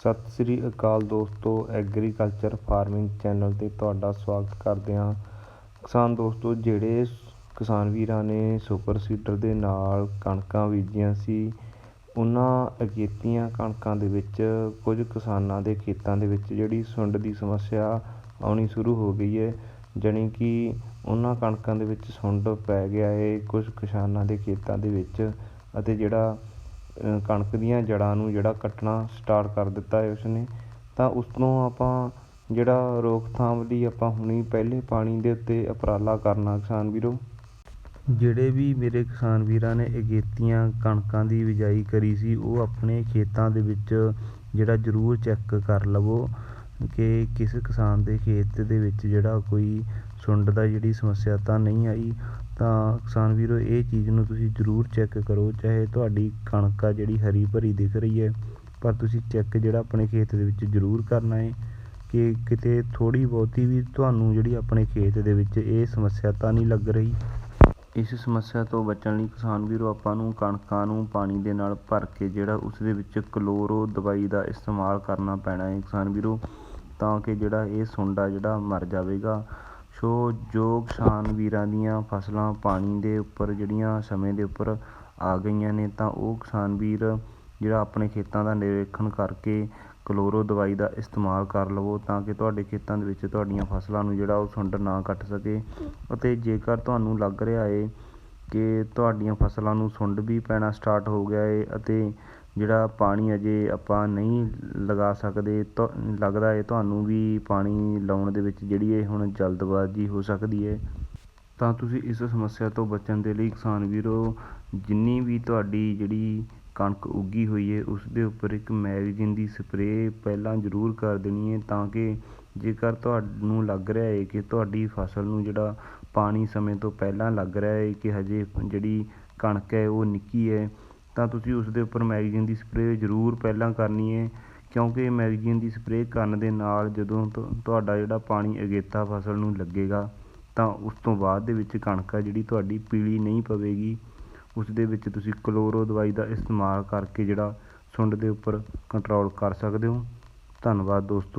ਸਤਿ ਸ੍ਰੀ ਅਕਾਲ ਦੋਸਤੋ, agriculture farming channel 'ਤੇ ਤੁਹਾਡਾ ਸਵਾਗਤ ਕਰਦੇ ਹਾਂ। ਕਿਸਾਨ ਦੋਸਤੋ, ਜਿਹੜੇ ਕਿਸਾਨ ਵੀਰਾਂ ਨੇ ਸੁਪਰ ਸੀਡਰ ਦੇ ਨਾਲ ਕਣਕਾਂ ਬੀਜੀਆਂ ਸੀ, ਉਹਨਾਂ ਅਗੇਤੀਆਂ ਕਣਕਾਂ ਦੇ ਵਿੱਚ ਕੁਝ ਕਿਸਾਨਾਂ ਦੇ ਖੇਤਾਂ ਦੇ ਵਿੱਚ ਜਿਹੜੀ ਸੁੰਡ ਦੀ ਸਮੱਸਿਆ ਆਉਣੀ ਸ਼ੁਰੂ ਹੋ ਗਈ ਹੈ, ਜਾਣੀ ਕਿ ਉਹਨਾਂ ਕਣਕਾਂ ਦੇ ਵਿੱਚ ਸੁੰਡ ਪੈ ਗਿਆ ਹੈ ਕੁਝ ਕਿਸਾਨਾਂ ਦੇ ਖੇਤਾਂ ਦੇ ਵਿੱਚ ਅਤੇ ਜਿਹੜਾ ਕਣਕ ਦੀਆਂ ਜੜ੍ਹਾਂ ਨੂੰ ਜਿਹੜਾ ਕੱਟਣਾ ਸਟਾਰਟ ਕਰ ਦਿੱਤਾ ਹੈ ਉਸਨੇ, ਤਾਂ ਉਸ ਤੋਂ ਆਪਾਂ ਜਿਹੜਾ ਰੋਕਥਾਮ ਲਈ ਆਪਾਂ ਹੁਣੀ ਪਹਿਲੇ ਪਾਣੀ ਦੇ ਉੱਤੇ ਉਪਰਾਲਾ ਕਰਨਾ ਕਿਸਾਨ ਵੀਰੋ। ਜਿਹੜੇ ਵੀ ਮੇਰੇ ਕਿਸਾਨ ਵੀਰਾਂ ਨੇ ਅਗੇਤੀਆਂ ਕਣਕਾਂ ਦੀ ਬਿਜਾਈ ਕਰੀ ਸੀ, ਉਹ ਆਪਣੇ ਖੇਤਾਂ ਦੇ ਵਿੱਚ ਜਿਹੜਾ ਜ਼ਰੂਰ ਚੈੱਕ ਕਰ ਲਵੋ। ਕਿ ਕਿਸ ਕਿਸਾਨ ਦੇ ਖੇਤ ਦੇ ਵਿੱਚ ਜਿਹੜਾ ਕੋਈ ਸੁੰਡ ਦਾ ਜਿਹੜੀ ਸਮੱਸਿਆ ਤਾਂ ਨਹੀਂ ਆਈ, ਤਾਂ ਕਿਸਾਨ ਵੀਰੋ, ਇਹ ਚੀਜ਼ ਨੂੰ ਤੁਸੀਂ ਜ਼ਰੂਰ ਚੈੱਕ ਕਰੋ, ਚਾਹੇ ਤੁਹਾਡੀ ਕਣਕ ਆ ਜਿਹੜੀ ਹਰੀ ਭਰੀ ਦਿਖ ਰਹੀ ਹੈ, ਪਰ ਤੁਸੀਂ ਚੈੱਕ ਜਿਹੜਾ ਆਪਣੇ ਖੇਤ ਦੇ ਵਿੱਚ ਜ਼ਰੂਰ ਕਰਨਾ ਹੈ ਕਿ ਕਿਤੇ ਥੋੜ੍ਹੀ ਬਹੁਤੀ ਵੀ ਤੁਹਾਨੂੰ ਜਿਹੜੀ ਆਪਣੇ ਖੇਤ ਦੇ ਵਿੱਚ ਇਹ ਸਮੱਸਿਆ ਤਾਂ ਨਹੀਂ ਲੱਗ ਰਹੀ। ਇਸ ਸਮੱਸਿਆ ਤੋਂ ਬਚਣ ਲਈ ਕਿਸਾਨ ਵੀਰੋ, ਆਪਾਂ ਨੂੰ ਕਣਕਾਂ ਨੂੰ ਪਾਣੀ ਦੇ ਨਾਲ ਭਰ ਕੇ ਜਿਹੜਾ ਉਸ ਦੇ ਵਿੱਚ ਕਲੋਰੋ ਦਵਾਈ ਦਾ ਇਸਤੇਮਾਲ ਕਰਨਾ ਪੈਣਾ ਹੈ। ਕਿਸਾਨ ਵੀਰੋ ਤਾਂ ਕਿ ਜਿਹੜਾ ਇਹ ਸੁੰਡ ਆ ਜਿਹੜਾ ਮਰ ਜਾਵੇਗਾ। ਸੋ ਜੋ ਕਿਸਾਨ ਵੀਰਾਂ ਦੀਆਂ ਫਸਲਾਂ ਪਾਣੀ ਦੇ ਉੱਪਰ ਜਿਹੜੀਆਂ ਸਮੇਂ ਦੇ ਉੱਪਰ ਆ ਗਈਆਂ ਨੇ, ਤਾਂ ਉਹ ਕਿਸਾਨ ਵੀਰ ਜਿਹੜਾ ਆਪਣੇ ਖੇਤਾਂ ਦਾ ਨਿਰੀਖਣ ਕਰਕੇ ਕਲੋਰੋ ਦਵਾਈ ਦਾ ਇਸਤੇਮਾਲ ਕਰ ਲਵੋ, ਤਾਂ ਕਿ ਤੁਹਾਡੇ ਖੇਤਾਂ ਦੇ ਵਿੱਚ ਤੁਹਾਡੀਆਂ ਫਸਲਾਂ ਨੂੰ ਜਿਹੜਾ ਉਹ ਸੁੰਡ ਨਾ ਕੱਟ ਸਕੇ। ਅਤੇ ਜੇਕਰ ਤੁਹਾਨੂੰ ਲੱਗ ਰਿਹਾ ਹੈ ਕਿ ਤੁਹਾਡੀਆਂ ਫਸਲਾਂ ਨੂੰ ਸੁੰਡ ਵੀ ਪੈਣਾ ਸਟਾਰਟ ਹੋ ਗਿਆ ਏ ਅਤੇ ਜਿਹੜਾ ਪਾਣੀ ਅਜੇ ਆਪਾਂ ਨਹੀਂ ਲਗਾ ਸਕਦੇ, ਤਾਂ, ਲੱਗਦਾ ਹੈ ਤੁਹਾਨੂੰ ਵੀ ਪਾਣੀ ਲਾਉਣ ਦੇ ਵਿੱਚ ਜਿਹੜੀ ਇਹ ਹੁਣ ਜਲਦਬਾਜ਼ੀ ਹੋ ਸਕਦੀ ਹੈ ਤਾਂ ਤੁਸੀਂ ਇਸ ਸਮੱਸਿਆ ਤੋਂ ਬਚਣ ਦੇ ਲਈ ਕਿਸਾਨ ਵੀਰੋ, ਜਿੰਨੀ ਵੀ ਤੁਹਾਡੀ ਜਿਹੜੀ ਕਣਕ ਉੱਗੀ ਹੋਈ ਹੈ ਉਸ ਦੇ ਉੱਪਰ ਇੱਕ ਮੈਗਜ਼ੀਨ ਦੀ ਸਪਰੇਅ ਪਹਿਲਾਂ ਜ਼ਰੂਰ ਕਰ ਦੇਣੀ ਹੈ ਤਾਂ ਕਿ ਜੇਕਰ ਤੁਹਾਨੂੰ ਲੱਗ ਰਿਹਾ ਹੈ ਕਿ ਤੁਹਾਡੀ ਫਸਲ ਨੂੰ ਜਿਹੜਾ ਪਾਣੀ ਸਮੇਂ ਤੋਂ ਪਹਿਲਾਂ ਲੱਗ ਰਿਹਾ ਹੈ ਕਿ ਹਜੇ ਜਿਹੜੀ ਕਣਕ ਹੈ ਉਹ ਨਿੱਕੀ ਹੈ ਤਾਂ ਤੁਸੀਂ ਉਸ ਦੇ ਉੱਪਰ ਮੈਗਜ਼ੀਨ ਦੀ ਸਪਰੇਅ ਜ਼ਰੂਰ ਪਹਿਲਾਂ ਕਰਨੀ ਹੈ ਕਿਉਂਕਿ ਮੈਗਜ਼ੀਨ ਦੀ ਸਪਰੇਅ ਕਰਨ ਦੇ ਨਾਲ ਜਦੋਂ ਤੁ, ਤੁਹਾਡਾ ਜਿਹੜਾ ਪਾਣੀ ਅਗੇਤਾ ਫਸਲ ਨੂੰ ਲੱਗੇਗਾ, ਤਾਂ ਉਸ ਤੋਂ ਬਾਅਦ ਦੇ ਵਿੱਚ ਕਣਕ ਆ ਜਿਹੜੀ ਤੁਹਾਡੀ ਪੀਲੀ ਨਹੀਂ ਪਵੇਗੀ। ਉਸ ਦੇ ਵਿੱਚ ਤੁਸੀਂ ਕਲੋਰੋ ਦਵਾਈ ਦਾ ਇਸਤੇਮਾਲ ਕਰਕੇ ਜਿਹੜਾ ਸੁੰਡ ਦੇ ਉੱਪਰ ਕੰਟਰੋਲ ਕਰ ਸਕਦੇ ਹੋ। ਧੰਨਵਾਦ ਦੋਸਤੋ।